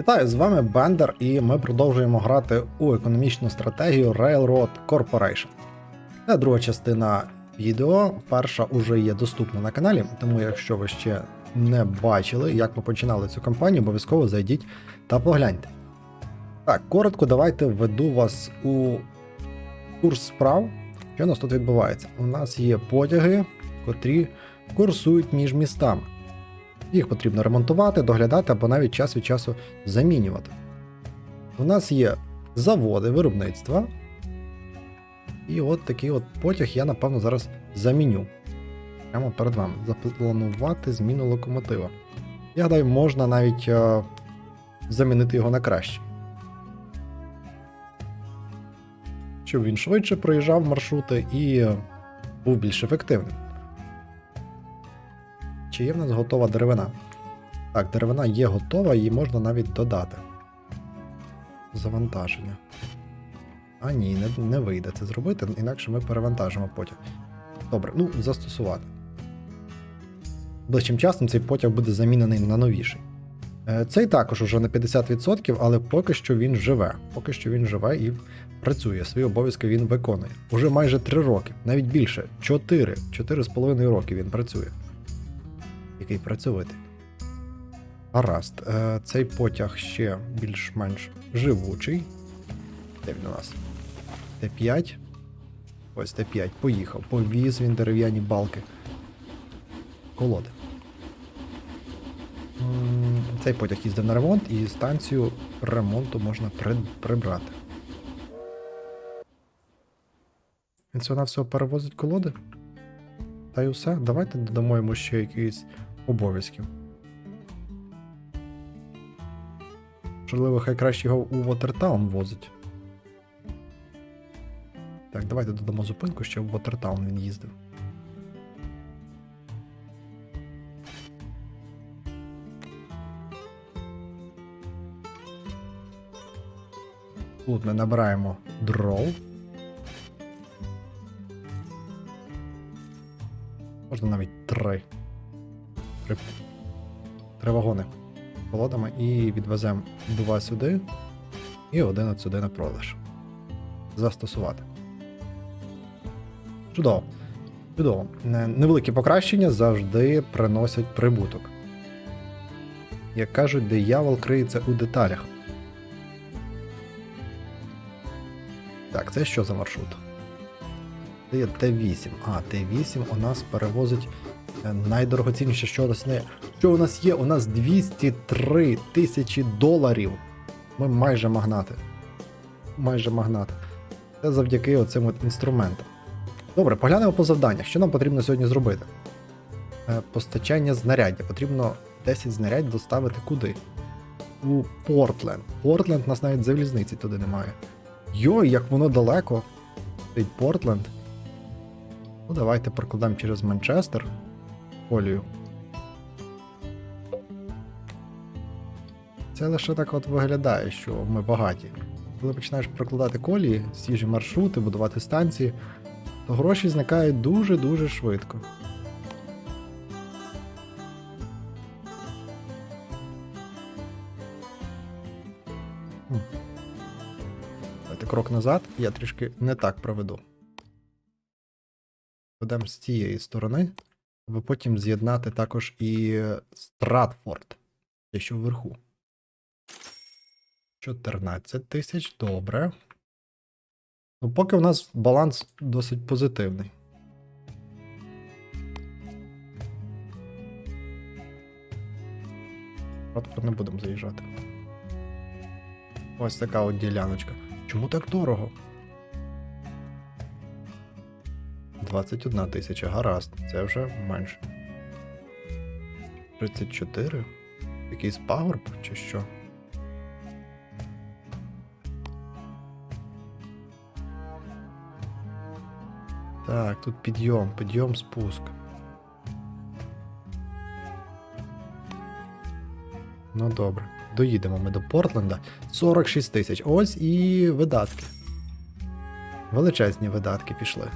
Вітаю, з вами Бендер, і ми продовжуємо грати у економічну стратегію Railroad Corporation. Це друга частина відео. Перша уже є доступна на каналі, тому якщо ви ще не бачили, як ми починали цю кампанію, обов'язково зайдіть та погляньте. Так, коротко, давайте введу вас у курс справ. Що у нас тут відбувається? У нас є потяги, котрі курсують між містами. Їх потрібно ремонтувати, доглядати або навіть час від часу замінювати. У нас є заводи виробництва. І от такий от потяг я, напевно, зараз заміню. Прямо перед вами. Запланувати зміну локомотива. Я гадаю, можна навіть е, замінити його на краще. Щоб він швидше проїжджав маршрути і е, був більш ефективним. Чи є в нас готова деревина? Так, деревина є готова, її можна навіть додати. Завантаження. А ні, не, не вийде це зробити, інакше ми перевантажимо потяг. Добре, ну, застосувати. Ближчим часом цей потяг буде замінений на новіший. Е, Цей також уже на 50%, але поки що він живе. Поки що він живе і працює. Свої обов'язки він виконує. Уже майже 3 роки, навіть більше 4, 4,5 роки він працює який працювати. Гаразд, е, цей потяг ще більш-менш живучий. Де він у нас? Т5. Ось Т5. Поїхав. Повіз він дерев'яні балки. Колоди. Цей потяг їздив на ремонт і станцію ремонту можна при- прибрати. Він всього на всього перевозить колоди? Та й усе. Давайте додамо йому ще якісь обов'язків. Можливо, хай краще його у Вотертаун возить. Так, давайте додамо зупинку, щоб в Вотертаун він їздив. Тут ми набираємо дров. Можна навіть три. Три, вагони колодами і відвеземо два сюди і один от сюди на продаж. Застосувати. Чудово. Чудово. Невеликі покращення завжди приносять прибуток. Як кажуть, диявол криється у деталях. Так, це що за маршрут? Це є Т8. А, Т8 у нас перевозить найдорогоцінніше, що у нас не. Що у нас є? У нас 203 тисячі доларів. Ми майже магнати. Майже магнати. Це завдяки оцим от інструментам. Добре, поглянемо по завданнях. Що нам потрібно сьогодні зробити? Е, Постачання знаряддя. Потрібно 10 знарядь доставити куди? У Портленд. Портленд нас навіть залізниці туди немає. Йой, як воно далеко. Портленд. Ну, давайте прокладемо через Манчестер колію. Це лише так от виглядає, що ми багаті. Коли починаєш прокладати колії, свіжі маршрути, будувати станції, то гроші зникають дуже-дуже швидко. Давайте крок назад, я трішки не так проведу. Ведемо з цієї сторони, аби потім з'єднати також і Стратфорд, те, що вверху. 14 тисяч, добре. Ну, поки у нас баланс досить позитивний. Стратфорд не будемо заїжджати. Ось така от діляночка. Чому так дорого? 21 тисяча, гаразд, це вже менше. 34? Якийсь пагорб чи що? Так, тут підйом, підйом, спуск. Ну добре. Доїдемо ми до Портленда. 46 тисяч. Ось і видатки. Величезні видатки пішли.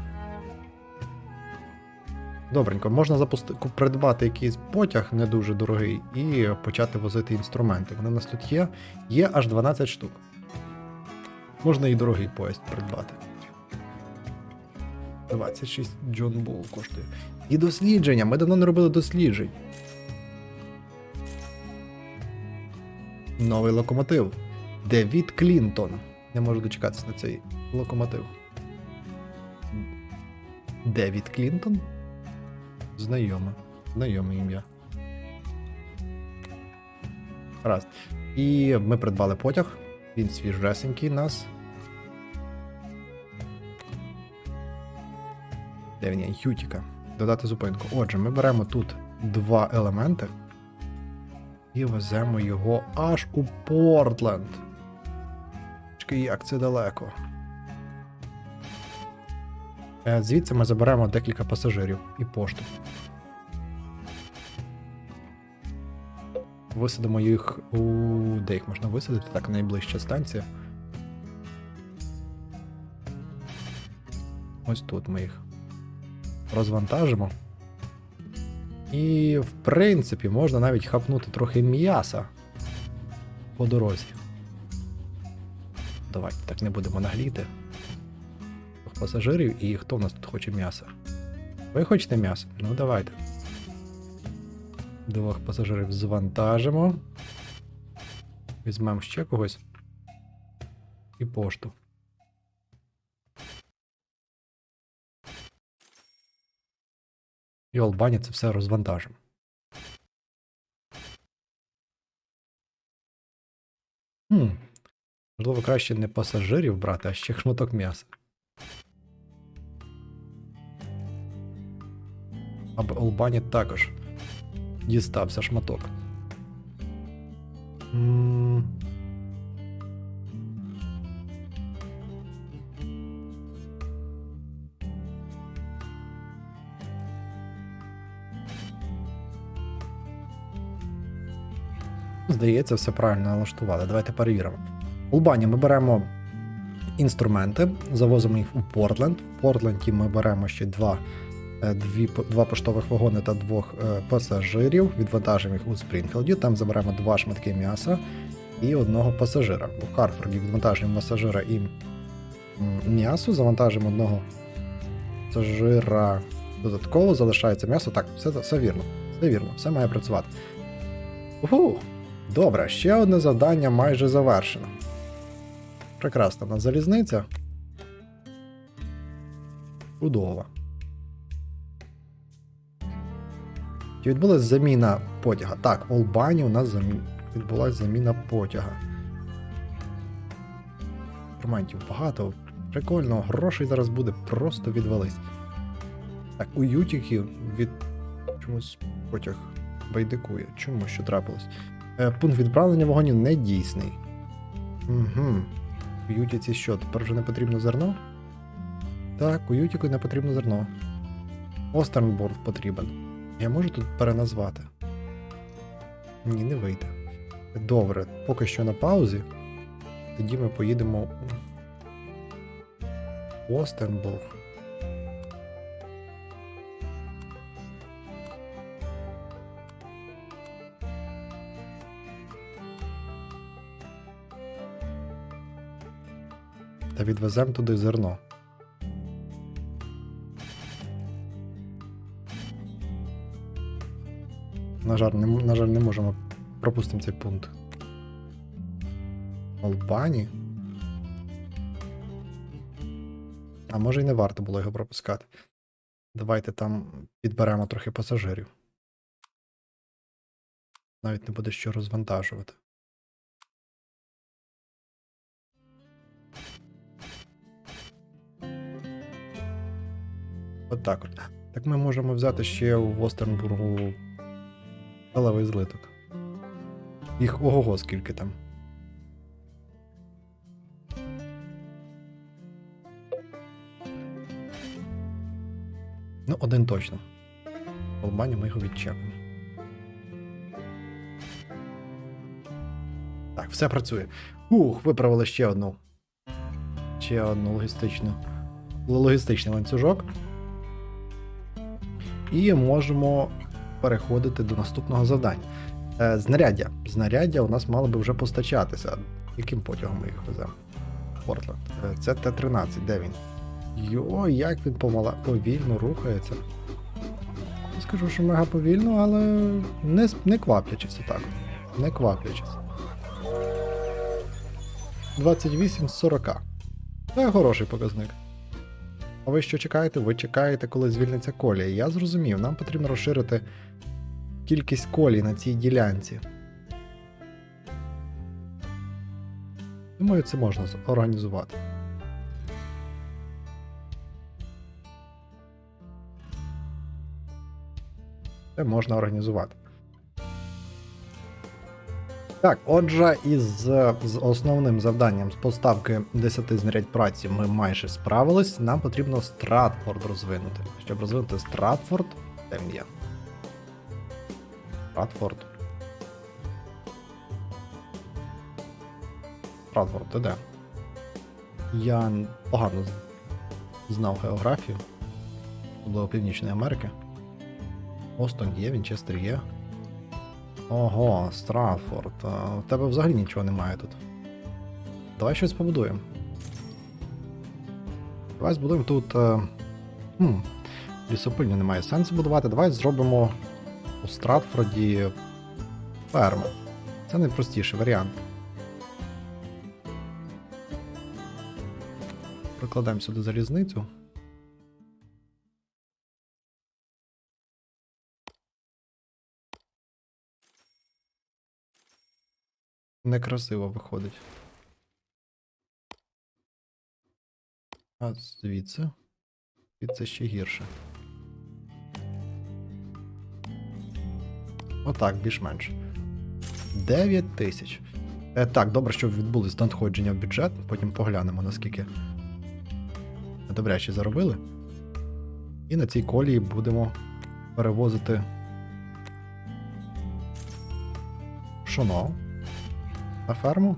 Добренько, можна запусти... придбати якийсь потяг не дуже дорогий і почати возити інструменти. Вони у нас тут є. Є аж 12 штук. Можна і дорогий поїзд придбати. 26 Джон Бул коштує. І дослідження. Ми давно не робили досліджень. Новий локомотив. Девід Клінтон. Не можу дочекатися на цей локомотив. Девід Клінтон? Знайоме. Знайоме ім'я. Раз. І ми придбали потяг. Він свіжесенький нас. Де він є? Ютіка. Додати зупинку. Отже, ми беремо тут два елементи і веземо його аж у Портленд. Чекай, як це далеко. Е, Звідси ми заберемо декілька пасажирів і пошту. Висадимо їх у. Де їх можна висадити? Так, найближча станція. Ось тут ми їх розвантажимо. І, в принципі, можна навіть хапнути трохи м'яса по дорозі. Давайте так не будемо нагліти. Пасажирів і хто в нас тут хоче м'яса? Ви хочете м'ясо? Ну давайте. Двох пасажирів звантажимо. Візьмемо ще когось. І пошту. І Албані це все розвантажимо. Хм. Можливо, краще не пасажирів брати, а ще шматок м'яса. Аби Олбані також дістався шматок. Здається, все правильно налаштували. Давайте перевіримо. У Албані ми беремо інструменти, завозимо їх у Портленд. В Портленді ми беремо ще два, дві, два поштових вагони та двох е, пасажирів. Відвантажимо їх у Спрінфілді. Там заберемо два шматки м'яса і одного пасажира. У Харфорді відвантажуємо пасажира і м'ясо, завантажимо одного пасажира додатково, залишається м'ясо. Так, все, все вірно. Все вірно, все має працювати. Угу. Добре, ще одне завдання майже завершено. Прекрасна в нас залізниця. Чудова. Чи відбулася заміна потяга? Так, в Олбані у нас замі... відбулася заміна потяга. Інструментів багато. Прикольно, грошей зараз буде просто відвались. Так, у Ютіків від чомусь потяг байдикує. Чому що трапилось? Е, пункт відправлення вагонів не дійсний. Угу. У Ютіці що, тепер вже не потрібно зерно? Так, у Ютіку не потрібно зерно. Остернборг потрібен. Я можу тут переназвати? Ні, не вийде. Добре, поки що на паузі. Тоді ми поїдемо у Остернбург. Та відвеземо туди зерно. На жаль, не, на жаль, не можемо пропустимо цей пункт. Албані. А може і не варто було його пропускати. Давайте там підберемо трохи пасажирів. Навіть не буде що розвантажувати. От так от. Так ми можемо взяти ще в Остернбургу сталевий злиток. Їх ого-го, скільки там. Ну, один точно. В Албані ми його відчепимо. Так, все працює. Ух, виправили ще одну. Ще одну логістичну. Логістичний ланцюжок. і можемо переходити до наступного завдання. Е, знаряддя. Знаряддя у нас мало би вже постачатися. Яким потягом ми їх веземо? Портленд. Е, Це Т-13, де він? Йо, як він помала... повільно рухається. Не Скажу, що мега повільно, але не, не кваплячись отак. Не кваплячись. 28 з 40. Це хороший показник. А ви що чекаєте? Ви чекаєте, коли звільниться колія. Я зрозумів, нам потрібно розширити кількість колій на цій ділянці. Думаю, це можна організувати. Це можна організувати. Так, отже, із з основним завданням з поставки 10 знарядь праці ми майже справились. Нам потрібно Стратфорд розвинути. Щоб розвинути Стратфорд, де є? Стратфорд. Стратфорд, ти де? Я погано знав географію, особливо Північної Америки. Остон є, Вінчестер є. Ого, Стратфорд. У тебе взагалі нічого немає тут. Давай щось побудуємо. Давай збудуємо тут. Е... Хм, лісопильню немає сенсу будувати. Давай зробимо у Стратфорді ферму. Це найпростіший варіант. Прикладемо сюди залізницю. Некрасиво виходить. А звідси? Звідси ще гірше. Отак, більш-менш. 9 тисяч. Е, так, добре, що відбулись надходження в бюджет, потім поглянемо, наскільки добряче заробили. І на цій колії будемо перевозити пшоно на ферму.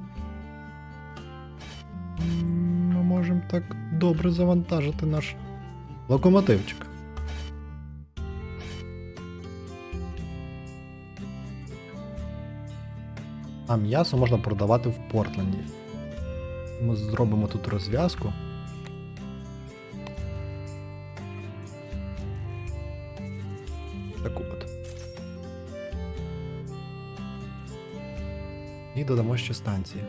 Ми можемо так добре завантажити наш локомотивчик. А м'ясо можна продавати в Портленді. Ми зробимо тут розв'язку. Додамо ще станції.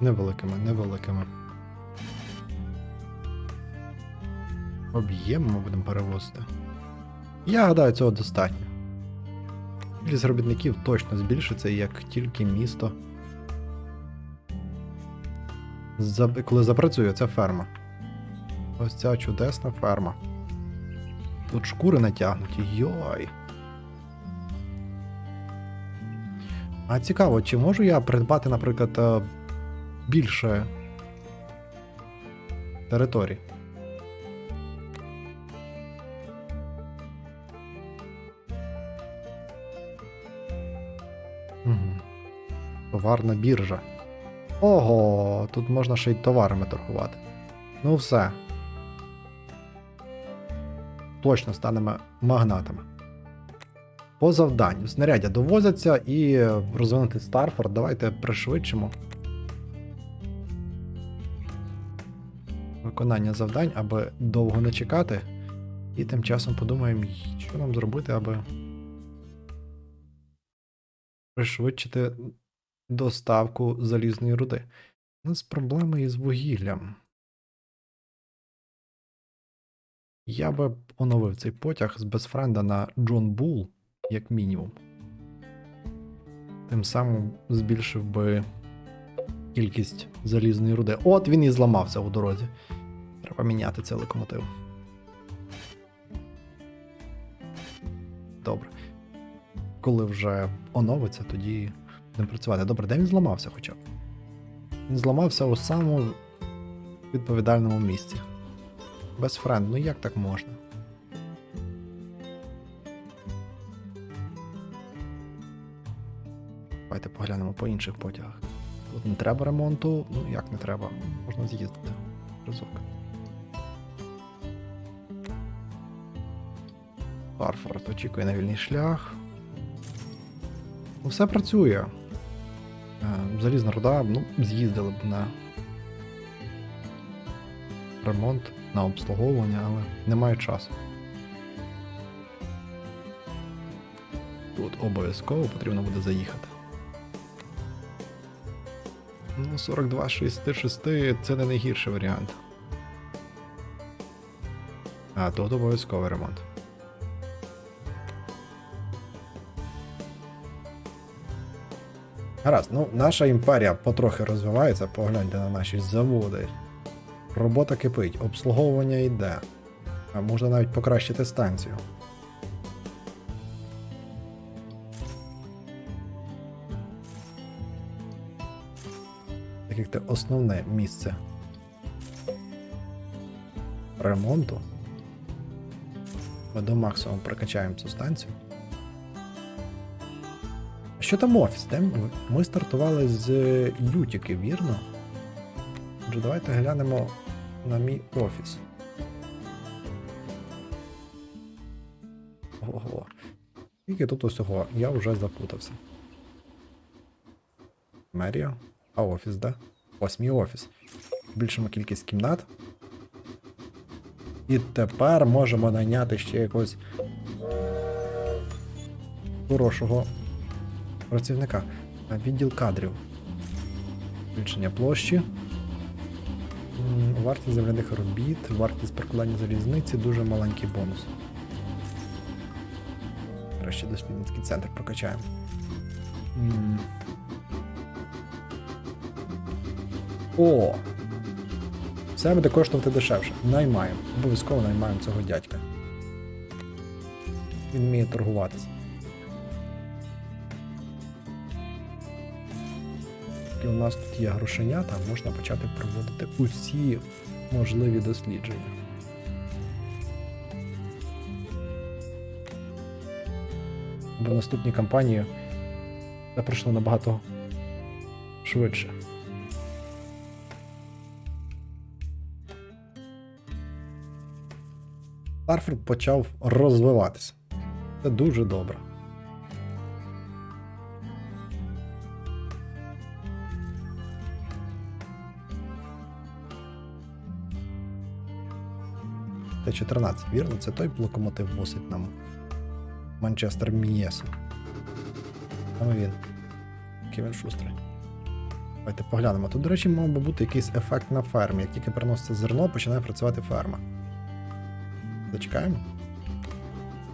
Невеликими, невеликими. Об'єм ми будемо перевозити. Я гадаю, цього достатньо. Кількість робітників точно збільшиться, як тільки місто. Коли запрацює ця ферма. Ось ця чудесна ферма. Тут шкури натягнуті. Йой. А цікаво, чи можу я придбати, наприклад, е, більше територій? Угу. Товарна біржа. Ого, тут можна ще й товарами торгувати. Ну все. Точно станемо магнатами. По завданню. Знаряддя довозяться і розвинути Старфорд. Давайте пришвидшимо. Виконання завдань, аби довго не чекати. І тим часом подумаємо, що нам зробити, аби пришвидшити доставку залізної руди. У нас проблеми із вугіллям. Я би оновив цей потяг з безфренда на Джон Бул, як мінімум. Тим самим збільшив би кількість залізної руди. От він і зламався у дорозі. Треба міняти цей локомотив. Добре. Коли вже оновиться, тоді будемо працювати. Добре, де він зламався хоча б? Він зламався у самому відповідальному місці. Без френд, ну як так можна? Давайте поглянемо по інших потягах. Тут не треба ремонту, ну як не треба, можна з'їздити. Разок. Фарфорд очікує на вільний шлях. Ну, все працює. Залізна руда, ну, з'їздили б на ремонт, на обслуговування, але немає часу. Тут обов'язково потрібно буде заїхати. Ну, 42,66 це не найгірший варіант. А, тут обов'язковий ремонт. Гаразд, ну наша імперія потрохи розвивається, погляньте на наші заводи. Робота кипить, обслуговування йде. А можна навіть покращити станцію. Так як це основне місце ремонту. Ми до максимуму прокачаємо цю станцію. Що там офіс? Де ми? ми стартували з Ютіки, вірно? Отже, давайте глянемо на мій офіс. Ого. Скільки тут усього? Я вже запутався. Мерія. А офіс, да? Ось мій офіс. Збільшимо кількість кімнат. І тепер можемо найняти ще якогось хорошого працівника. Відділ кадрів. Збільшення площі. Вартість земляних робіт, вартість паркування залізниці, дуже маленький бонус. Краще дослідницький центр прокачаємо. О! Все буде коштувати дешевше. Наймаємо. Обов'язково наймаємо цього дядька. Він вміє торгуватися. У нас тут є грошенята, можна почати проводити усі можливі дослідження. Бо в наступній кампанії це пройшло набагато швидше. Старфорд почав розвиватися. Це дуже добре. Т-14, вірно, це той локомотив мусить нам. Манчестер Мієсу. Там він. Який шустрий. Давайте поглянемо. Тут, до речі, мав би бути якийсь ефект на фермі. Як тільки переноситься зерно, починає працювати ферма. Зачекаємо.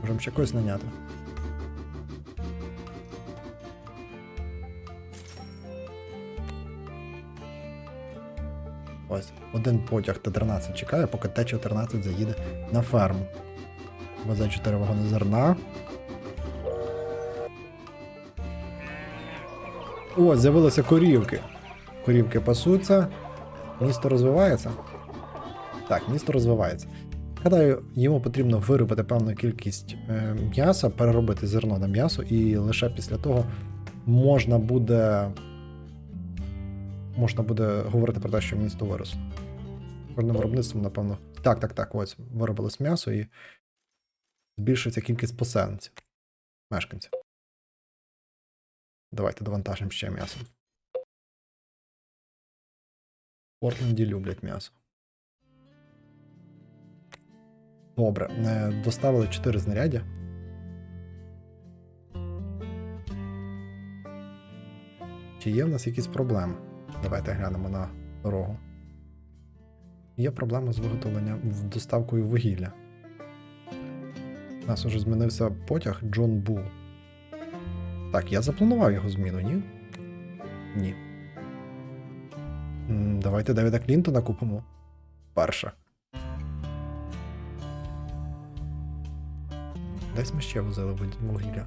Можемо ще когось наняти. Ось, один потяг Т-13 чекає, поки Т-14 заїде на ферму. Везе 4 вагони зерна. О, з'явилися корівки. Корівки пасуться. Місто розвивається. Так, місто розвивається. Гадаю, йому потрібно виробити певну кількість е, м'яса, переробити зерно на м'ясо, і лише після того можна буде. Можна буде говорити про те, що місто виросло. Кожним виробництвом, напевно. Так, так, так, ось виробилось м'ясо і збільшується кількість поселенців, мешканців. Давайте довантажимо ще м'ясо. Портленді люблять м'ясо. Добре, е, доставили 4 знаряддя. Чи є в нас якісь проблеми? Давайте глянемо на дорогу. Є проблема з виготовленням доставкою вугілля. У нас уже змінився потяг Джон Бул. Так, я запланував його зміну, ні? Ні. Давайте Девіда Клінтона купимо. Перше. Десь ми ще возили вугілля.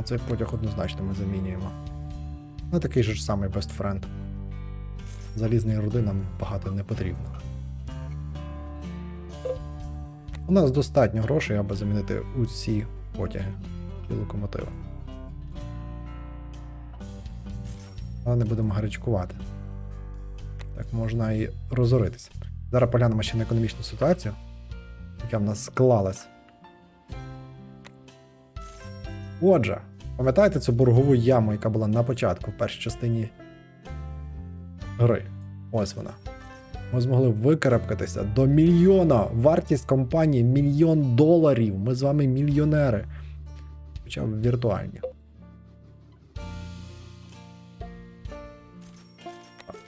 Оцей потяг однозначно ми замінюємо. Ну, такий же ж самий best friend. Залізної руди нам багато не потрібно. У нас достатньо грошей, аби замінити усі потяги і локомотиви. Але не будемо гарячкувати. Так можна і розоритися. Зараз поглянемо ще на економічну ситуацію, яка в нас склалась. Отже, пам'ятаєте цю боргову яму, яка була на початку в першій частині гри? Ось вона. Ми змогли викарабкатися до мільйона. Вартість компанії мільйон доларів. Ми з вами мільйонери. Хоча б віртуальні.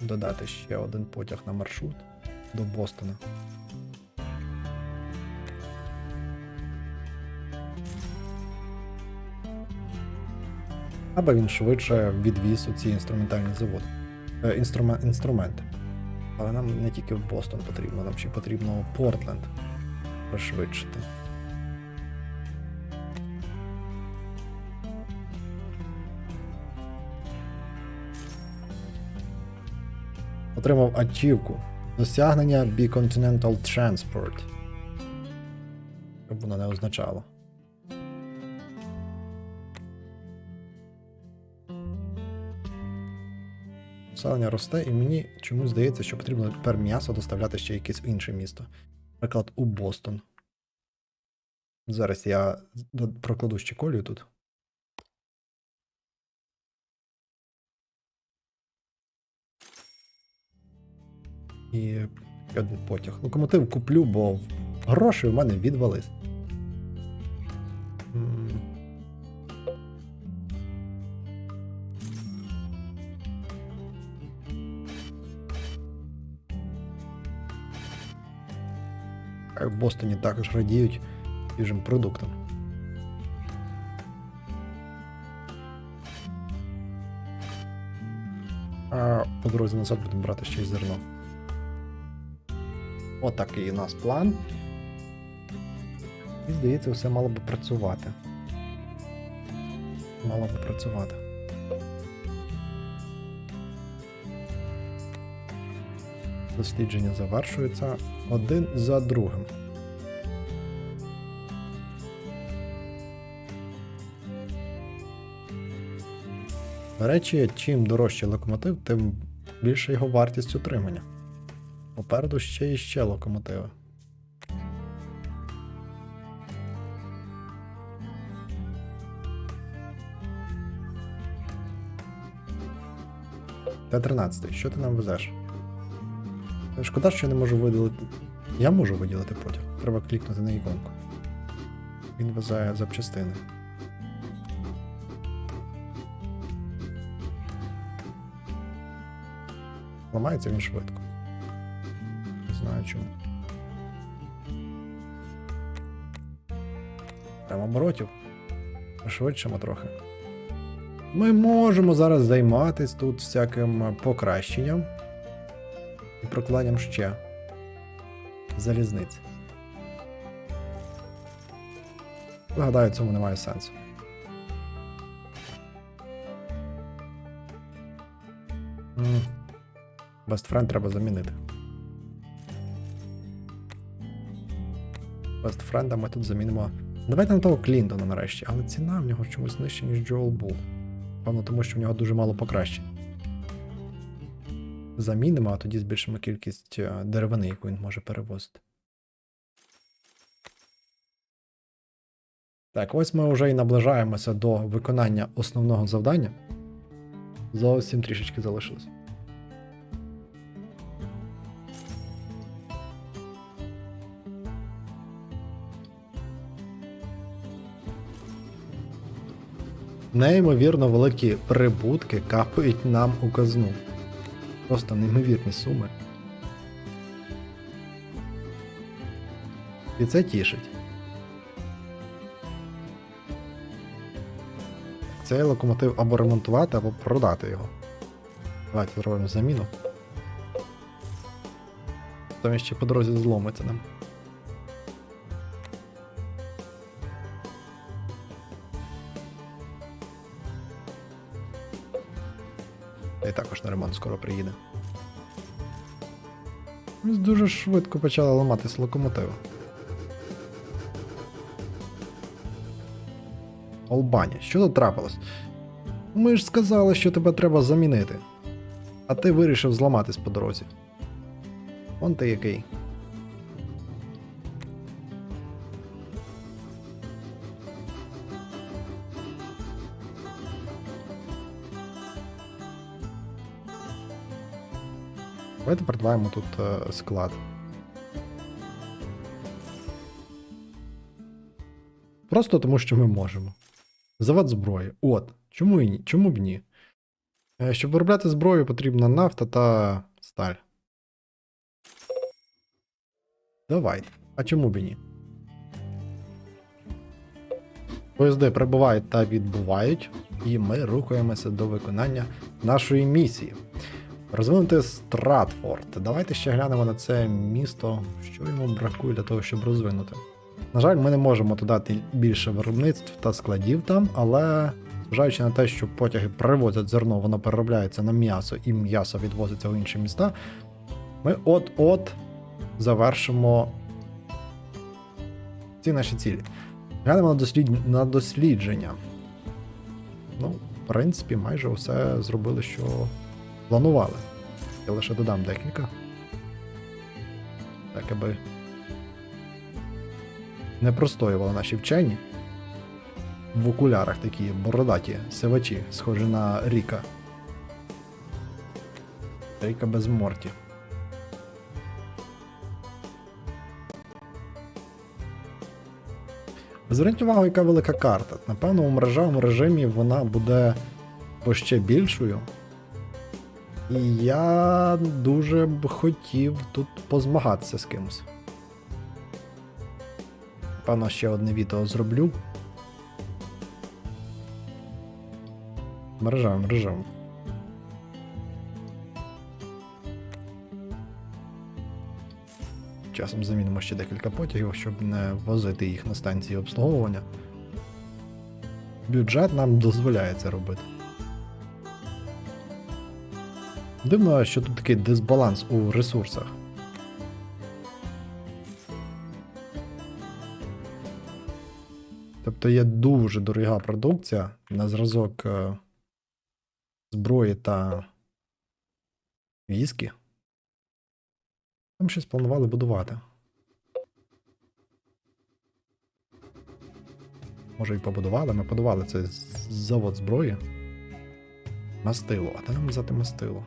Додати ще один потяг на маршрут до Бостона. Аби він швидше відвіз у ці інструментальні заводи. Е, інструмен, інструменти. Але нам не тільки в Бостон потрібно, нам ще потрібно Портленд пришвидшити. Отримав ачівку. Досягнення Bicontinental Transport. Що б воно не означало. Населення росте, і мені чомусь здається, що потрібно тепер м'ясо доставляти ще якесь інше місто. Наприклад, у Бостон. Зараз я прокладу ще колію тут. І один потяг. Локомотив куплю, бо гроші в мене відвались. В Бостоні також радіють свіжим продуктам. А по дорозі назад будемо брати ще й зерно. Отакий у нас план. І здається, все мало би працювати. Мало би працювати. Дослідження завершуються один за другим. До речі, чим дорожчий локомотив, тим більше його вартість утримання. Попереду ще і ще локомотиви. Т-13, що ти нам везеш? Шкода, що я не можу виділити. Я можу виділити потяг. Треба клікнути на іконку. Він везе запчастини. Ламається він швидко. Не знаю чому. Прямо оборотів. Швидшимо трохи. Ми можемо зараз займатися тут всяким покращенням і прокладанням ще залізниць. Гадаю, цьому немає сенсу. Best треба замінити. Friend ми тут замінимо. Давайте на того Клінтона нарешті, але ціна в нього чомусь нижча, ніж Джоел Бул. Певно, тому що в нього дуже мало покращень. Замінимо, а тоді збільшимо кількість е, деревини, яку він може перевозити. Так, ось ми вже і наближаємося до виконання основного завдання. Зовсім трішечки залишилось. Неймовірно великі прибутки капають нам у казну. Просто неймовірні суми. І це тішить. Цей локомотив або ремонтувати, або продати його. Давайте зробимо заміну. Там ще по дорозі зломиться нам. Також скоро приїде. Ось Дуже швидко почали ламатись локомотиви. Олбані, що тут трапилось? Ми ж сказали, що тебе треба замінити. А ти вирішив зламатись по дорозі. Он ти який. Давайте придбаємо тут е, склад. Просто тому, що ми можемо. Завод зброї. От. Чому, і ні? Чому б ні? Е, Щоб виробляти зброю, потрібна нафта та сталь. Давайте. А чому б і ні? Поїзди прибувають та відбувають, і ми рухаємося до виконання нашої місії. Розвинути Стратфорд. Давайте ще глянемо на це місто, що йому бракує для того, щоб розвинути. На жаль, ми не можемо додати більше виробництв та складів там, але зважаючи на те, що потяги привозять зерно, воно переробляється на м'ясо і м'ясо відвозиться в інші міста, ми от-от завершимо ці наші цілі. Глянемо на, дослід... на дослідження. Ну, в принципі, майже все зробили, що планували. Я лише додам декілька. Так, аби не простоювали наші вчені. В окулярах такі бородаті сивачі, схожі на Ріка. Ріка без морті. Зверніть увагу, яка велика карта. Напевно, у мережевому режимі вона буде ще більшою. І я дуже б хотів тут позмагатися з кимось. Напевно, ще одне відео зроблю. Мережевим режимом. Часом замінимо ще декілька потягів, щоб не возити їх на станції обслуговування. Бюджет нам дозволяє це робити. Дивно, що тут такий дисбаланс у ресурсах. Тобто є дуже дорога продукція на зразок е, зброї та віскі. Там щось планували будувати. Може і побудували, ми побудували цей завод зброї. Мастило. А нам взяти мастило?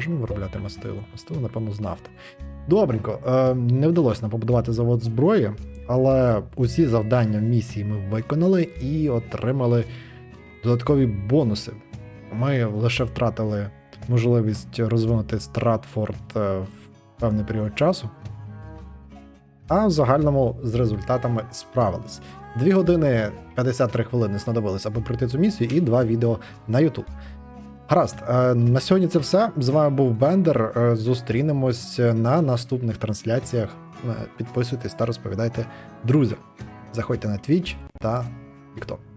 Можемо виробляти мастило? Мастило, напевно, з нафти. Добренько, е, не вдалося нам побудувати завод зброї, але усі завдання місії ми виконали і отримали додаткові бонуси. Ми лише втратили можливість розвинути Стратфорд е, в певний період часу. А в загальному з результатами справились. 2 години 53 хвилини знадобилось, аби пройти цю місію, і два відео на YouTube. Гаразд, е, на сьогодні це все. З вами був Бендер. Е, Зустрінемось на наступних трансляціях. Е, Підписуйтесь та розповідайте друзям. Заходьте на Twitch та TikTok.